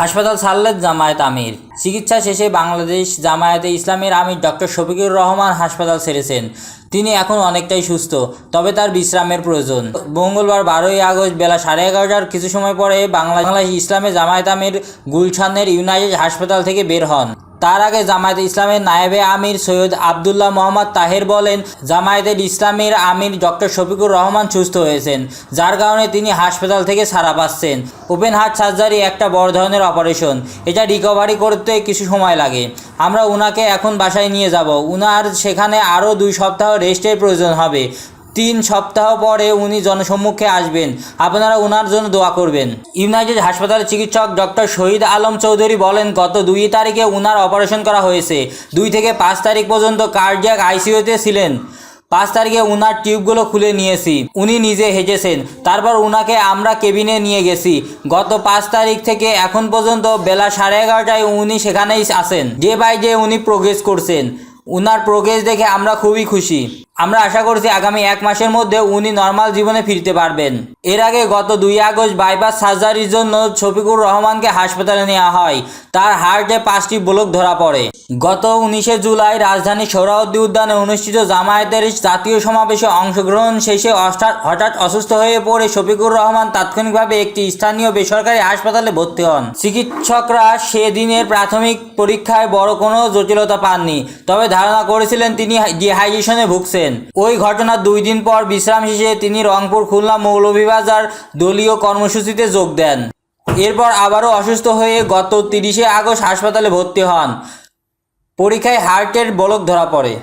হাসপাতাল সাল্লেদ জামায়াত আমির। চিকিৎসা শেষে বাংলাদেশ জামায়াতে ইসলামের আমির ডক্টর শফিকুর রহমান হাসপাতাল ছেড়েছেন। তিনি এখন অনেকটাই সুস্থ, তবে তার বিশ্রামের প্রয়োজন। মঙ্গলবার বারোই আগস্ট বেলা সাড়ে এগারোটার কিছু সময় পরে বাংলা বাংলাদেশ ইসলামে জামায়াত আমির গুলশানের ইউনাইটেড হাসপাতাল থেকে বের হন। তার আগে জামায়াতে ইসলামের নায়েবে আমির সৈয়দ আবদুল্লাহ মোহাম্মদ তাহের বলেন জামায়াতের ইসলামের আমির ডক্টর শফিকুর রহমান সুস্থ হয়েছেন, যার কারণে তিনি হাসপাতাল থেকে ছাড়া পাচ্ছেন। ওপেন হার্ট সার্জারি একটা বড় ধরনের অপারেশন, এটা রিকভারি করতে কিছু সময় লাগে। আমরা উনাকে এখন বাসায় নিয়ে যাব, উনার সেখানে আরও দুই সপ্তাহ রেস্টের প্রয়োজন হবে। তিন সপ্তাহ পরে উনি জনসম্মুখে আসবেন। আপনারা ওনার জন্য দোয়া করবেন। ইউনাইটেড হাসপাতালের চিকিৎসক ডক্টর শহীদ আলম চৌধুরী বলেন, গত দুই তারিখে উনার অপারেশন করা হয়েছে। দুই থেকে পাঁচ তারিখ পর্যন্ত কার্ডিয়াক আইসিইউতে ছিলেন। পাঁচ তারিখে উনার টিউবগুলো খুলে নিয়েছি। উনি নিজে হেঁটেছেন তারপর উনাকে আমরা কেবিনে নিয়ে গেছি। গত পাঁচ তারিখ থেকে এখন পর্যন্ত বেলা সাড়ে এগারোটায় উনি সেখানেই আছেন। যে বাই যে উনি প্রোগ্রেস করছেন। উনার প্রোগ্রেস দেখে আমরা খুবই খুশি। আমরা আশা করছি আগামী এক মাসের মধ্যে উনি নর্মাল জীবনে ফিরতে পারবেন। এর আগে গত দুই আগস্ট বাইপাস সার্জারির জন্য শফিকুর রহমানকে হাসপাতালে নেওয়া হয়। তার হার্টে পাঁচটি ব্লক ধরা পড়ে। গত উনিশে জুলাই রাজধানীর সৌরাউদ্দি উদ্যানে অনুষ্ঠিত জামায়াতের জাতীয় সমাবেশে অংশগ্রহণ শেষে হঠাৎ অসুস্থ হয়ে পড়ে শফিকুর রহমান তাৎক্ষণিকভাবে একটি স্থানীয় বেসরকারি হাসপাতালে ভর্তি হন। চিকিৎসকরা সেদিনের প্রাথমিক পরীক্ষায় বড় কোনো জটিলতা পাননি, তবে ধারণা করেছিলেন তিনি ডিহাইড্রেশনে ভুগছেন। ওই ঘটনার দুই দিন পর বিশ্রাম শেষে তিনি রংপুর খুলনা মৌলভীবাজার দলীয় কর্মসূচিতে যোগ দেন। এরপর আবারও অসুস্থ হয়ে গত তিরিশে আগস্ট হাসপাতালে ভর্তি হন। পরীক্ষায় হার্টের বলক ধরা পড়ে।